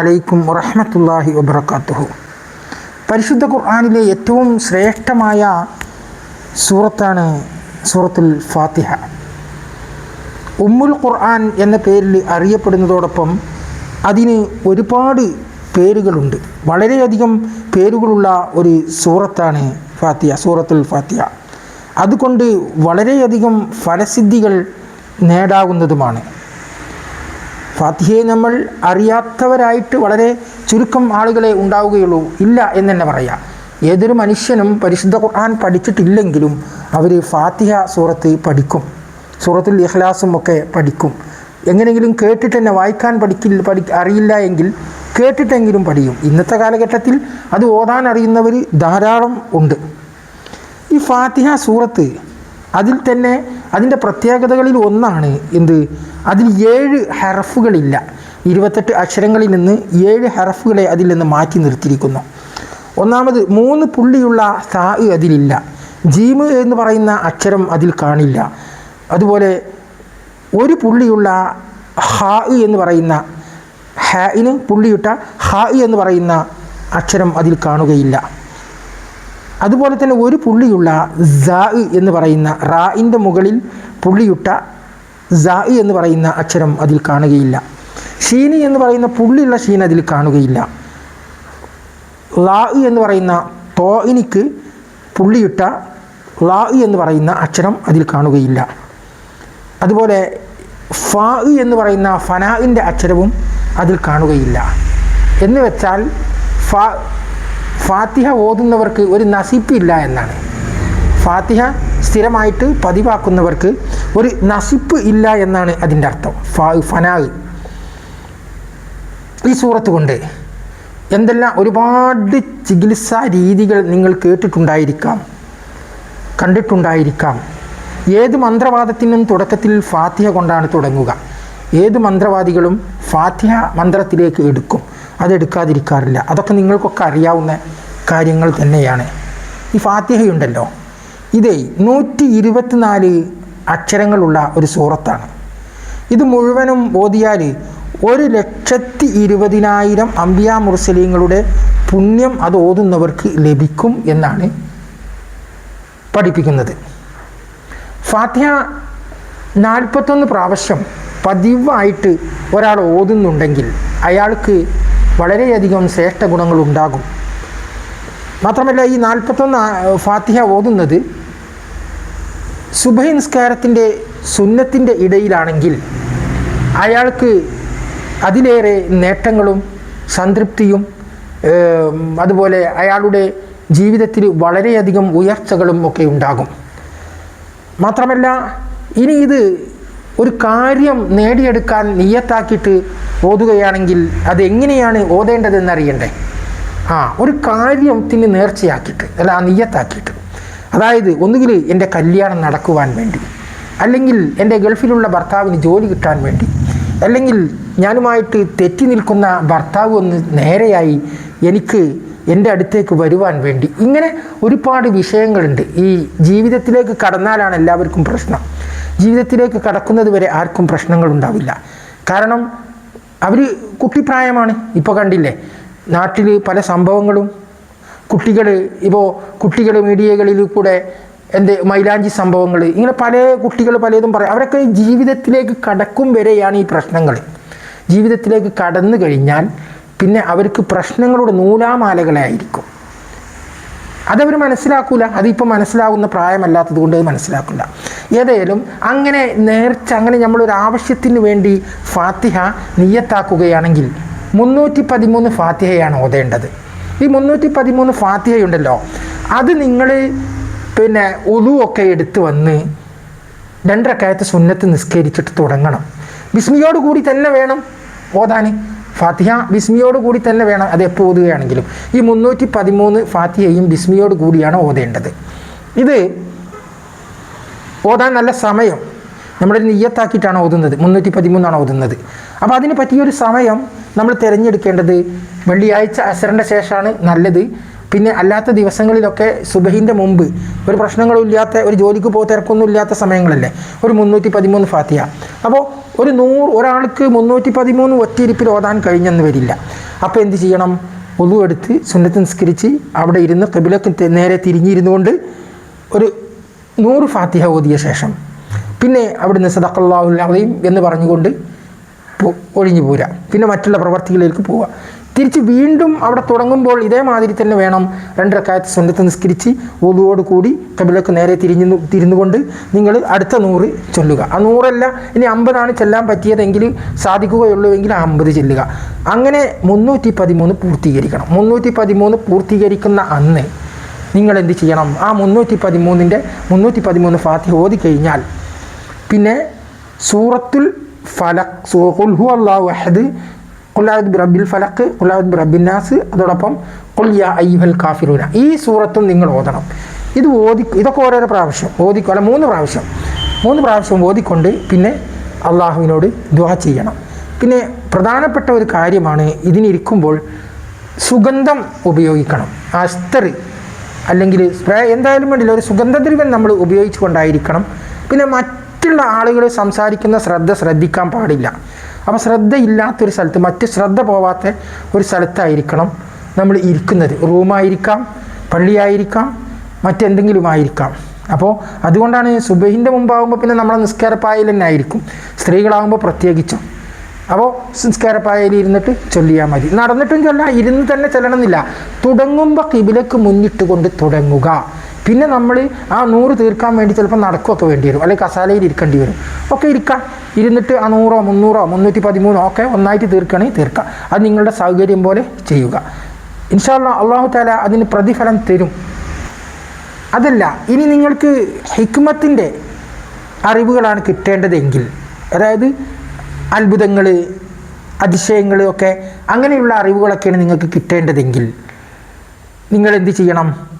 അലൈക്കും വറഹമത്തല്ലാഹി വബർക്കാത്തുഹു പരിശുദ്ധ ഖുർആാനിലെ ഏറ്റവും ശ്രേഷ്ഠമായ സൂറത്താണ് സൂറത്തുൽ ഫാത്തിഹ. ഉമ്മുൽ ഖുർആൻ എന്ന പേരിൽ അറിയപ്പെടുന്നതോടൊപ്പം അതിന് ഒരുപാട് പേരുകളുണ്ട്. വളരെയധികം പേരുകളുള്ള ഒരു സൂറത്താണ് ഫാത്തിയ സൂറത്തുൽ ഫാത്തിയ അതുകൊണ്ട് വളരെയധികം ഫലസിദ്ധികൾ നേടാവുന്നതുമാണ്. ഫാത്തിഹയെ നമ്മൾ അറിയാത്തവരായിട്ട് വളരെ ചുരുക്കം ആളുകളെ ഉണ്ടാവുകയുള്ളൂ. ഇല്ല എന്ന് തന്നെ പറയാം. ഏതൊരു മനുഷ്യനും പരിശുദ്ധ ഖുർആൻ പഠിച്ചിട്ടില്ലെങ്കിലും അവർ ഫാത്തിഹ സൂറത്ത് പഠിക്കും. സൂറത്തുൽ ഇഖ്ലാസും ഒക്കെ പഠിക്കും. എങ്ങനെയെങ്കിലും കേട്ടിട്ട് തന്നെ വായിക്കാൻ പഠിക്കില്ല പഠി അറിയില്ല എങ്കിൽ കേട്ടിട്ടെങ്കിലും പഠിക്കും ഇന്നത്തെ കാലഘട്ടത്തിൽ അത് ഓതാൻ അറിയുന്നവർ ധാരാളം ഉണ്ട്. ഈ ഫാത്തിഹ സൂറത്ത് അതിൽ തന്നെ അതിന്റെ പ്രത്യേകതകളിൽ ഒന്നാണ് എന്ത്? അതിൽ ഏഴ് ഹറഫുകളില്ല ഇരുപത്തെട്ട് അക്ഷരങ്ങളിൽ നിന്ന് ഏഴ് ഹറഫുകളെ അതിൽ നിന്ന് മാറ്റി നിർത്തിയിരിക്കുന്നു. ഒന്നാമത് മൂന്ന് പുള്ളിയുള്ള സാ അതിലില്ല. ജീമ് എന്ന് പറയുന്ന അക്ഷരം അതിൽ കാണില്ല. അതുപോലെ ഒരു പുള്ളിയുള്ള ഹാ എന്ന് പറയുന്ന ഹാഇന് പുള്ളിയിട്ട ഹാ എന്ന് പറയുന്ന അക്ഷരം അതിൽ കാണുകയില്ല. അതുപോലെ തന്നെ ഒരു പുള്ളിയുള്ള സാ എന്ന് പറയുന്ന റായിന്റെ മുകളിൽ പുള്ളിയിട്ട സാ എന്ന് പറയുന്ന അക്ഷരം അതിൽ കാണുകയില്ല. ഷീനി എന്ന് പറയുന്ന പുള്ളിയുള്ള ഷീൻ അതിൽ കാണുകയില്ല. ലാ എന്ന് പറയുന്ന തോഇനിക്ക് പുള്ളിയിട്ട ലാ എന്ന് പറയുന്ന അക്ഷരം അതിൽ കാണുകയില്ല. അതുപോലെ ഫാ എന്ന് പറയുന്ന ഫനാഇന്റെ അക്ഷരവും അതിൽ കാണുകയില്ല. എന്ന് വെച്ചാൽ ഫാ ഫാത്തിഹ ഓതുന്നവർക്ക് ഒരു നസിപ്പില്ല എന്നാണ്. ഫാത്തിഹ സ്ഥിരമായിട്ട് പതിവാക്കുന്നവർക്ക് ഒരു നസിപ്പ് ഇല്ല എന്നാണ് അതിന്റെ അർത്ഥം. ഫാ ഫനാഗ് ഈ സൂറത്ത് കൊണ്ട് എന്തെല്ലാം ഒരുപാട് ചികിത്സാ രീതികൾ നിങ്ങൾ കേട്ടിട്ടുണ്ടായിരിക്കാം കണ്ടിട്ടുണ്ടായിരിക്കാം. ഏത് മന്ത്രവാദത്തിനും തുടക്കത്തിൽ ഫാത്തിഹ കൊണ്ടാണ് തുടങ്ങുക. ഏത് മന്ത്രവാദികളും ഫാത്തിഹ മന്ത്രത്തിലേക്ക് എടുക്കും. അതെടുക്കാതിരിക്കാറില്ല. അതൊക്കെ നിങ്ങൾക്കൊക്കെ അറിയാവുന്ന കാര്യങ്ങൾ തന്നെയാണ്. ഈ ഫാത്തിഹയുണ്ടല്ലോ. ഇതേ നൂറ്റി ഇരുപത്തിനാല് അക്ഷരങ്ങളുള്ള ഒരു സൂറത്താണ്. ഇത് മുഴുവനും ഓതിയാൽ ഒരു ലക്ഷത്തി ഇരുപതിനായിരം അമ്പിയ മുർസലീങ്ങളുടെ പുണ്യം അത് ഓതുന്നവർക്ക് ലഭിക്കും എന്നാണ് പഠിപ്പിക്കുന്നത്. ഫാത്തിഹ നാൽപ്പത്തൊന്ന് പ്രാവശ്യം പതിവായിട്ട് ഒരാൾ ഓതുന്നുണ്ടെങ്കിൽ അയാൾക്ക് വളരെയധികം ശ്രേഷ്ഠ ഗുണങ്ങൾ ഉണ്ടാകും മാത്രമല്ല ഈ നാൽപ്പത്തൊന്ന് ഫാത്തിഹ ഓതുന്നത് സുബഹി നിസ്കാരത്തിന്റെ സുന്നത്തിന്റെ ഇടയിലാണെങ്കിൽ അയാൾക്ക് അതിലേറെ നേട്ടങ്ങളും സംതൃപ്തിയും അതുപോലെ അയാളുടെ ജീവിതത്തിൽ വളരെയധികം ഉയർച്ചകളും ഒക്കെ ഉണ്ടാകും. മാത്രമല്ല ഇനി ഇത് ഒരു കാര്യം നേടിയെടുക്കാൻ നിയത്താക്കിയിട്ട് ഓതുകയാണെങ്കിൽ അതെങ്ങനെയാണ് ഓതേണ്ടതെന്ന് അറിയണ്ടേ ആ ഒരു കാര്യത്തിന് നേർച്ചയാക്കിയിട്ട് അല്ല ആ നിയത്താക്കിയിട്ട് അതായത് ഒന്നുകിൽ എന്റെ കല്യാണം നടക്കുവാൻ വേണ്ടി അല്ലെങ്കിൽ എന്റെ ഗൾഫിലുള്ള ഭർത്താവിന് ജോലി കിട്ടാൻ വേണ്ടി അല്ലെങ്കിൽ ഞാനുമായിട്ട് തെറ്റി നിൽക്കുന്ന ഭർത്താവ് ഒന്ന് നേരെയായി എനിക്ക് എന്റെ അടുത്തേക്ക് വരുവാൻ വേണ്ടി. ഇങ്ങനെ ഒരുപാട് വിഷയങ്ങളുണ്ട്. ഈ ജീവിതത്തിലേക്ക് കടന്നാലാണ് എല്ലാവർക്കും പ്രശ്നം. ജീവിതത്തിലേക്ക് കടക്കുന്നത് വരെ ആർക്കും പ്രശ്നങ്ങളുണ്ടാവില്ല കാരണം അവർ കുട്ടിപ്രായമാണ്. ഇപ്പോൾ കണ്ടില്ലേ? നാട്ടിൽ പല സംഭവങ്ങളും. കുട്ടികൾ ഇപ്പോൾ കുട്ടികൾ മീഡിയകളിൽ കൂടെ എന്ത് മൈലാഞ്ചി സംഭവങ്ങൾ ഇങ്ങനെ പല കുട്ടികൾ പലതും പറയും. അവരൊക്കെ ജീവിതത്തിലേക്ക് കടക്കും വരെയാണ് ഈ പ്രശ്നങ്ങൾ. ജീവിതത്തിലേക്ക് കടന്നു കഴിഞ്ഞാൽ പിന്നെ അവർക്ക് പ്രശ്നങ്ങളുടെ നൂലാമാലകളായിരിക്കും അതവർ മനസ്സിലാക്കൂല. അതിപ്പോൾ മനസ്സിലാവുന്ന പ്രായമല്ലാത്തത് കൊണ്ട് അത് മനസ്സിലാക്കില്ല. ഏതായാലും അങ്ങനെ നേർച്ച അങ്ങനെ നമ്മളൊരു ആവശ്യത്തിന് വേണ്ടി ഫാത്തിഹ നിയത്താക്കുകയാണെങ്കിൽ മുന്നൂറ്റി പതിമൂന്ന് ഫാത്തിഹയാണ് ഓതേണ്ടത്. ഈ മുന്നൂറ്റി പതിമൂന്ന് ഫാത്തിഹയുണ്ടല്ലോ അത് നിങ്ങൾ പിന്നെ ഒക്കെ എടുത്ത് വന്ന് രണ്ടരക്കാലത്ത് സുന്നത്ത് നിസ്കരിച്ചിട്ട് തുടങ്ങണം. ബിസ്മിയോട് കൂടി തന്നെ വേണം ഓതാൻ ഫാത്തിഹ ബിസ്മിയോട് കൂടി തന്നെ വേണം അത് എപ്പോൾ ഓതുകയാണെങ്കിലും. ഈ മുന്നൂറ്റി പതിമൂന്ന് ഫാത്തിഹയും ബിസ്മിയോട് കൂടിയാണ് ഓതേണ്ടത്. ഇത് ഓതാൻ നല്ല സമയം നമ്മൾ നെയ്യത്താക്കിയിട്ടാണ് ഓതുന്നത്. മുന്നൂറ്റി പതിമൂന്നാണ് ഓതുന്നത്. അപ്പോൾ അതിന് പറ്റിയൊരു സമയം നമ്മൾ തിരഞ്ഞെടുക്കേണ്ടത് വെള്ളിയാഴ്ച അസറിന്റെ ശേഷമാണ് നല്ലത്. പിന്നെ അല്ലാത്ത ദിവസങ്ങളിലൊക്കെ സുബഹിന്റെ മുമ്പ് ഒരു പ്രശ്നങ്ങളും ഇല്ലാത്ത ഒരു ജോലിക്ക് പോ തിരക്കൊന്നും ഇല്ലാത്ത സമയങ്ങളല്ലേ? ഒരു മുന്നൂറ്റി പതിമൂന്ന് ഫാത്തിയ അപ്പോൾ ഒരു നൂറ് ഒരാൾക്ക് മുന്നൂറ്റി പതിമൂന്ന് ഒറ്റയിരിപ്പിൽ ഓതാൻ കഴിഞ്ഞെന്ന് വരില്ല. അപ്പോൾ എന്ത് ചെയ്യണം? ഒതു എടുത്ത് സുന്നത്ത് നിസ്കരിച്ച് അവിടെ ഇരുന്ന് കബിലക്ക് നേരെ തിരിഞ്ഞിരുന്നുകൊണ്ട് ഒരു നൂറ് ഫാത്തിഹ ഓതിയ ശേഷം. പിന്നെ അവിടുന്ന് അലീം എന്ന് പറഞ്ഞുകൊണ്ട് ഒഴിഞ്ഞു പോരാ പിന്നെ മറ്റുള്ള പ്രവർത്തികളിലേക്ക് പോവുക. തിരിച്ച് വീണ്ടും അവിടെ തുടങ്ങുമ്പോൾ ഇതേമാതിരി തന്നെ വേണം രണ്ട് രണ്ടരക്കാലത്ത് സ്വന്തത്ത് നിസ്കരിച്ച് ഒതുവോട് കൂടി കബിലക്ക് നേരെ തിരിഞ്ഞു തിരിഞ്ഞുകൊണ്ട് നിങ്ങൾ അടുത്ത നൂറ് ചൊല്ലുക. ആ നൂറല്ല ഇനി അമ്പതാണ് ചെല്ലാൻ പറ്റിയതെങ്കിൽ സാധിക്കുകയുള്ളൂവെങ്കിൽ ആ അമ്പത് ചെല്ലുക. അങ്ങനെ മുന്നൂറ്റി പതിമൂന്ന് പൂർത്തീകരിക്കണം. മുന്നൂറ്റി പതിമൂന്ന് പൂർത്തീകരിക്കുന്ന അന്ന് നിങ്ങൾ എന്ത് ചെയ്യണം? ആ മുന്നൂറ്റി പതിമൂന്നിന്റെ മുന്നൂറ്റി പതിമൂന്ന് ഫാത്തിഹ ഓതി കഴിഞ്ഞാൽ പിന്നെ സൂറത്തുൽ ഫലക് സൂഹുൽഹു അള്ളാഹു അഹദ് റബ്ബിൽ ഫലക്ക് റബ്ബിൻ നാസ് അതോടൊപ്പം ഖുൽയ അയ്യുഹൽ കാഫിറൂന ഈ സൂറത്തും നിങ്ങൾ ഓതണം. ഇത് ഓതി ഇതൊക്കെ ഓരോരോ പ്രാവശ്യം. ഓതിക്കോ അല്ല മൂന്ന് പ്രാവശ്യം. മൂന്ന് പ്രാവശ്യം ഓതിക്കൊണ്ട് പിന്നെ അള്ളാഹുവിനോട് ദുആ ചെയ്യണം. പിന്നെ പ്രധാനപ്പെട്ട ഒരു കാര്യമാണ് ഇതിനിരിക്കുമ്പോൾ സുഗന്ധം ഉപയോഗിക്കണം. അസ്തർ അല്ലെങ്കിൽ സ്പ്രേ എന്തായാലും വേണ്ടില്ല ഒരു സുഗന്ധദ്രവ്യം നമ്മൾ ഉപയോഗിച്ചുകൊണ്ടായിരിക്കണം. പിന്നെ മറ്റുള്ള ആളുകൾ സംസാരിക്കുന്ന ശ്രദ്ധ ശ്രദ്ധിക്കാൻ പാടില്ല. അപ്പോൾ ശ്രദ്ധയില്ലാത്തൊരു സ്ഥലത്ത് മറ്റ് ശ്രദ്ധ പോവാത്ത ഒരു സ്ഥലത്തായിരിക്കണം നമ്മൾ ഇരിക്കുന്നത്. റൂമായിരിക്കാം പള്ളിയായിരിക്കാം മറ്റെന്തെങ്കിലും ആയിരിക്കാം അപ്പോൾ അതുകൊണ്ടാണ് സുബഹിന്റെ മുമ്പാകുമ്പോൾ പിന്നെ നമ്മളെ നിസ്കാരപ്പായൽ തന്നെ ആയിരിക്കും. സ്ത്രീകളാകുമ്പോൾ പ്രത്യേകിച്ചും. അപ്പോൾ സംസ്കാരപ്പായയിൽ ഇരുന്നിട്ട് ചൊല്ലിയാൽ മതി. നടന്നിട്ടും ചൊല്ലാം ഇരുന്ന് തന്നെ ചെല്ലണമെന്നില്ല. തുടങ്ങുമ്പോൾ കിബിലക്ക് മുന്നിട്ട് കൊണ്ട് തുടങ്ങുക. പിന്നെ നമ്മൾ ആ നൂറ് തീർക്കാൻ വേണ്ടി ചിലപ്പോൾ നടക്കുകയൊക്കെ വേണ്ടി വരും. അല്ലെങ്കിൽ കസാലയിൽ ഇരിക്കേണ്ടി വരും. ഒക്കെ ഇരിക്കാം. ഇരുന്നിട്ട് ആ നൂറോ മുന്നൂറോ മുന്നൂറ്റി പതിമൂന്നോ ഒക്കെ ഒന്നായിട്ട് തീർക്കുകയാണെങ്കിൽ തീർക്കാം. അത് നിങ്ങളുടെ സൗകര്യം പോലെ ചെയ്യുക. ഇൻഷാല്ല അള്ളാഹു താല അതിന് പ്രതിഫലം തരും. അതല്ല ഇനി നിങ്ങൾക്ക് ഹിക്മത്തിന്റെ അറിവുകളാണ് കിട്ടേണ്ടതെങ്കിൽ അതായത് അത്ഭുതങ്ങൾ അതിശയങ്ങൾ ഒക്കെ അങ്ങനെയുള്ള അറിവുകളൊക്കെയാണ് നിങ്ങൾക്ക് കിട്ടേണ്ടതെങ്കിൽ നിങ്ങൾ എന്ത് ചെയ്യണം?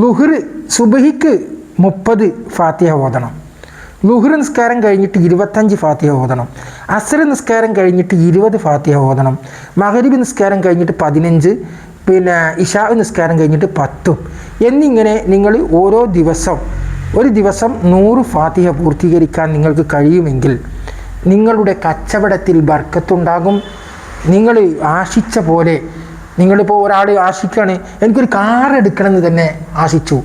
ലുഹർ സുബഹിക്ക് മുപ്പത് ഫാത്തിഹ ഓതണം. ലുഹർ നിസ്കാരം കഴിഞ്ഞിട്ട് ഇരുപത്തഞ്ച് ഫാത്തിഹ ഓതണം. അസർ നിസ്കാരം കഴിഞ്ഞിട്ട് ഇരുപത് ഫാത്തിഹ ഓതണം. മഹരിബ് നിസ്കാരം കഴിഞ്ഞിട്ട് പതിനഞ്ച് പിന്നെ ഇഷാ നിസ്കാരം കഴിഞ്ഞിട്ട് പത്തും. എന്നിങ്ങനെ നിങ്ങൾ ഓരോ ദിവസം ഒരു ദിവസം നൂറ് ഫാത്തിഹ പൂർത്തീകരിക്കാൻ നിങ്ങൾക്ക് കഴിയുമെങ്കിൽ നിങ്ങളുടെ കച്ചവടത്തിൽ ബർക്കത്തുണ്ടാകും. നിങ്ങൾ ആശിച്ച പോലെ നിങ്ങളിപ്പോൾ ഒരാൾ ആശിക്കുകയാണ് എനിക്കൊരു കാർ എടുക്കണമെന്ന് തന്നെ ആശിച്ചു.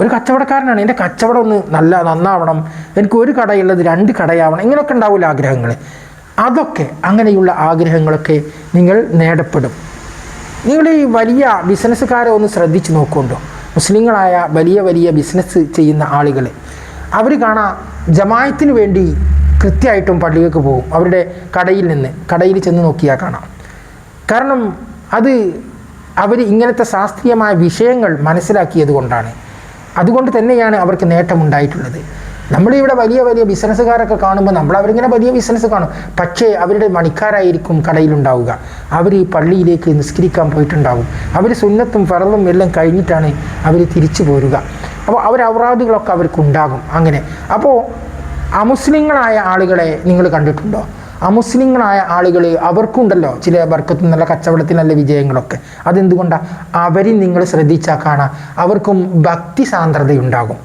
ഒരു കച്ചവടക്കാരനാണ് എന്റെ കച്ചവടം ഒന്ന് നല്ല നന്നാവണം എനിക്ക് ഒരു കടയുള്ളത് രണ്ട് കടയാവണം ഇങ്ങനെയൊക്കെ ഉണ്ടാവില്ല ആഗ്രഹങ്ങൾ അതൊക്കെ അങ്ങനെയുള്ള ആഗ്രഹങ്ങളൊക്കെ നിങ്ങൾ നേടപ്പെടും. നിങ്ങൾ ഈ വലിയ ബിസിനസ്സുകാരെ ഒന്ന് ശ്രദ്ധിച്ച് നോക്കുന്നുണ്ടോ? മുസ്ലിങ്ങളായ വലിയ വലിയ ബിസിനസ് ചെയ്യുന്ന ആളുകൾ അവർ കാണാം ജമായത്തിന് വേണ്ടി കൃത്യമായിട്ടും പള്ളികൾക്ക് പോകും അവരുടെ കടയിൽ നിന്ന് കടയിൽ ചെന്ന് നോക്കിയാൽ കാണാം. കാരണം അത് അവർ ഇങ്ങനത്തെ ശാസ്ത്രീയമായ വിഷയങ്ങൾ മനസ്സിലാക്കിയത് കൊണ്ടാണ്. അതുകൊണ്ട് തന്നെയാണ് അവർക്ക് നേട്ടമുണ്ടായിട്ടുള്ളത്. നമ്മളിവിടെ വലിയ വലിയ ബിസിനസ്സുകാരൊക്കെ കാണുമ്പോൾ നമ്മൾ അവരിങ്ങനെ വലിയ ബിസിനസ് കാണും. പക്ഷേ അവരുടെ മണിക്കാരായിരിക്കും കടയിലുണ്ടാവുക. അവർ ഈ പള്ളിയിലേക്ക് നിസ്കരിക്കാൻ പോയിട്ടുണ്ടാവും. അവർ സുന്നത്തും ഫറലും എല്ലാം കഴിഞ്ഞിട്ടാണ് അവർ തിരിച്ചു പോരുക. അപ്പോൾ അവർ അവറാദുകളൊക്കെ അവർക്കുണ്ടാകും. അങ്ങനെ. അപ്പോൾ അമുസ്ലിങ്ങളായ ആളുകളെ നിങ്ങൾ കണ്ടിട്ടുണ്ടോ? അമുസ്ലിങ്ങളായ ആളുകൾ അവർക്കുണ്ടല്ലോ ചില വർക്കത്തിൽ നല്ല കച്ചവടത്തിൽ നല്ല വിജയങ്ങളൊക്കെ. അതെന്തുകൊണ്ടാണ് അവർ നിങ്ങൾ ശ്രദ്ധിച്ചാൽ കാണാം അവർക്കും ഭക്തി സാന്ദ്രതയുണ്ടാകും.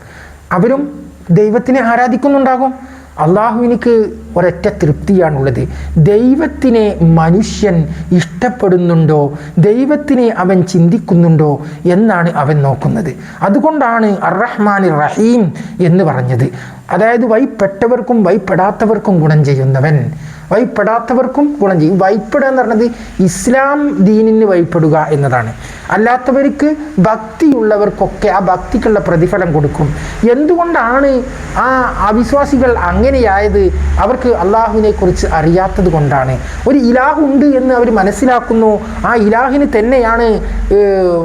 അവരും ദൈവത്തിനെ ആരാധിക്കുന്നുണ്ടാകും. അള്ളാഹുവിനിക്ക് ഒരൊറ്റ തൃപ്തിയാണുള്ളത്. ദൈവത്തിനെ മനുഷ്യൻ ഇഷ്ടപ്പെടുന്നുണ്ടോ? ദൈവത്തിനെ അവൻ ചിന്തിക്കുന്നുണ്ടോ? എന്നാണ് അവൻ നോക്കുന്നത്. അതുകൊണ്ടാണ് അറഹ്മാൻ റഹീം എന്ന് പറഞ്ഞത്. അതായത് വൈപ്പെട്ടവർക്കും വൈപ്പെടാത്തവർക്കും ഗുണം ചെയ്യുന്നവൻ വൈപ്പെടാത്തവർക്കും ഗുണം ചെയ്യും. വൈപ്പെടുക എന്ന് പറഞ്ഞത് ഇസ്ലാം ദീനിന് വൈപ്പെടുക എന്നതാണ്. അല്ലാത്തവർക്ക് ഭക്തിയുള്ളവർക്കൊക്കെ ആ ഭക്തിക്കുള്ള പ്രതിഫലം കൊടുക്കും. എന്തുകൊണ്ടാണ് ആ അവിശ്വാസികൾ അങ്ങനെയായത്? അവർക്ക് അള്ളാഹുവിനെ കുറിച്ച് അറിയാത്തത് കൊണ്ടാണ്. ഒരു ഇലാഹ് ഉണ്ട് എന്ന് അവർ മനസ്സിലാക്കുന്നു. ആ ഇലാഹിന് തന്നെയാണ്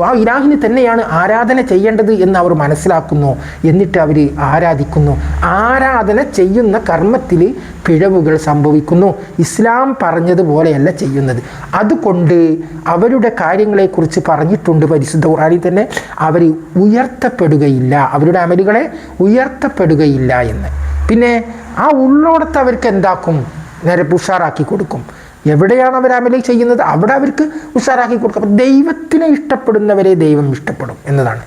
ആ ഇലാഹിന് തന്നെയാണ് ആരാധന ചെയ്യേണ്ടത് എന്ന് അവർ മനസ്സിലാക്കുന്നു. എന്നിട്ട് അവർ ആരാധിക്കുന്നു. ആരാധന ചെയ്യുന്ന കർമ്മത്തിൽ പിഴവുകൾ സംഭവിക്കുന്നു. ഇസ്ലാം പറഞ്ഞതുപോലെയല്ല ചെയ്യുന്നത്. അതുകൊണ്ട് അവരുടെ കാര്യങ്ങളെക്കുറിച്ച് പറഞ്ഞിട്ടുണ്ട് പരിശുദ്ധ ഖുറാനിൽ തന്നെ. അവർ ഉയർത്തപ്പെടുകയില്ല. അവരുടെ അമലുകളെ ഉയർത്തപ്പെടുകയില്ല എന്ന്. പിന്നെ ആ ഉള്ളോടത്ത് അവർക്ക് എന്താക്കും? നേരെ ഉഷാറാക്കി കൊടുക്കും. എവിടെയാണ് അവർ അമൽ ചെയ്യുന്നത്? അവിടെ അവർക്ക് ഉഷാറാക്കി കൊടുക്കും. അപ്പം ദൈവത്തിനെ ഇഷ്ടപ്പെടുന്നവരെ ദൈവം ഇഷ്ടപ്പെടും എന്നതാണ്.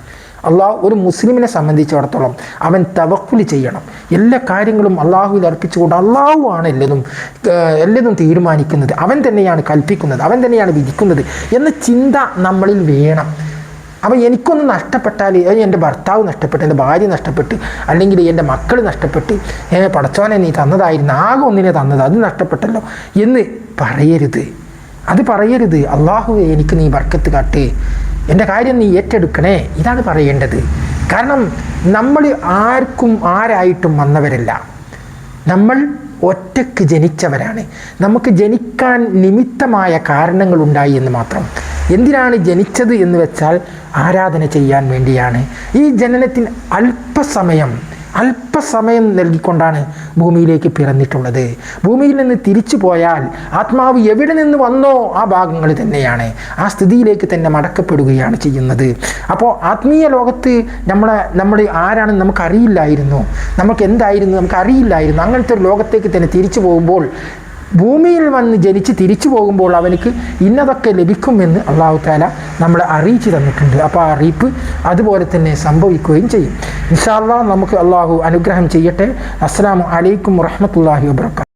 അള്ളാഹു ഒരു മുസ്ലിമിനെ സംബന്ധിച്ചിടത്തോളം അവൻ തവക്കുലി ചെയ്യണം. എല്ലാ കാര്യങ്ങളും അള്ളാഹുവിൽ അർപ്പിച്ചുകൊണ്ട് അള്ളാഹു ആണ് എല്ലതും എല്ലതും തീരുമാനിക്കുന്നത്. അവൻ തന്നെയാണ് കൽപ്പിക്കുന്നത് അവൻ തന്നെയാണ് വിധിക്കുന്നത് എന്ന ചിന്ത നമ്മളിൽ വേണം. അപ്പം എനിക്കൊന്ന് നഷ്ടപ്പെട്ടാൽ എന്റെ ഭർത്താവ് നഷ്ടപ്പെട്ട് എന്റെ ഭാര്യ നഷ്ടപ്പെട്ട് അല്ലെങ്കിൽ എന്റെ മക്കൾ നഷ്ടപ്പെട്ട് ഏ, പടച്ചോനെ നീ തന്നതായിരുന്നു ആകെ ഒന്നിനെ തന്നത് അത് നഷ്ടപ്പെട്ടല്ലോ എന്ന് പറയരുത്. അത് പറയരുത്. അള്ളാഹു എനിക്ക് നീ ബർക്കത്ത് കാട്ട്. എന്റെ കാര്യം നീ ഏറ്റെടുക്കണേ. ഇതാണ് പറയേണ്ടത്. കാരണം നമ്മൾ ആർക്കും ആരായിട്ടും വന്നവരല്ല. നമ്മൾ ഒറ്റയ്ക്ക് ജനിച്ചവരാണ്. നമുക്ക് ജനിക്കാൻ നിമിത്തമായ കാരണങ്ങളുണ്ടായി എന്ന് മാത്രം. എന്തിനാണ് ജനിച്ചത് എന്ന് വെച്ചാൽ ആരാധന ചെയ്യാൻ വേണ്ടിയാണ്. ഈ ജനനത്തിന് അല്പസമയം അല്പസമയം നൽകിക്കൊണ്ടാണ് ഭൂമിയിലേക്ക് പിറന്നിട്ടുള്ളത്. ഭൂമിയിൽ നിന്ന് തിരിച്ചു പോയാൽ ആത്മാവ് എവിടെ നിന്ന് വന്നോ ആ ഭാഗങ്ങൾ തന്നെയാണ്. ആ സ്ഥിതിയിലേക്ക് തന്നെ മടക്കപ്പെടുകയാണ് ചെയ്യുന്നത്. അപ്പോൾ ആത്മീയ ലോകത്ത് നമ്മളെ നമ്മൾ ആരാണെന്ന് നമുക്കറിയില്ലായിരുന്നു. നമുക്ക് എന്തായിരുന്നു? നമുക്കറിയില്ലായിരുന്നു. അങ്ങനത്തെ ഒരു ലോകത്തേക്ക് തന്നെ തിരിച്ചു പോകുമ്പോൾ ഭൂമിയിൽ വന്ന് ജനിച്ച് തിരിച്ചു പോകുമ്പോൾ അവനക്ക് ഇന്നതൊക്കെ ലഭിക്കുമെന്ന് അള്ളാഹു താല നമ്മളെ അറിയിച്ചു തന്നിട്ടുണ്ട്. അപ്പോൾ ആ അറിയിപ്പ് അതുപോലെ തന്നെ സംഭവിക്കുകയും ചെയ്യും. ഇൻഷാല്ലാ നമുക്ക് അള്ളാഹു അനുഗ്രഹം ചെയ്യട്ടെ. അസ്സാം അലൈക്കും വറഹമത്തല്ലാഹി വാബർക്കാത്തു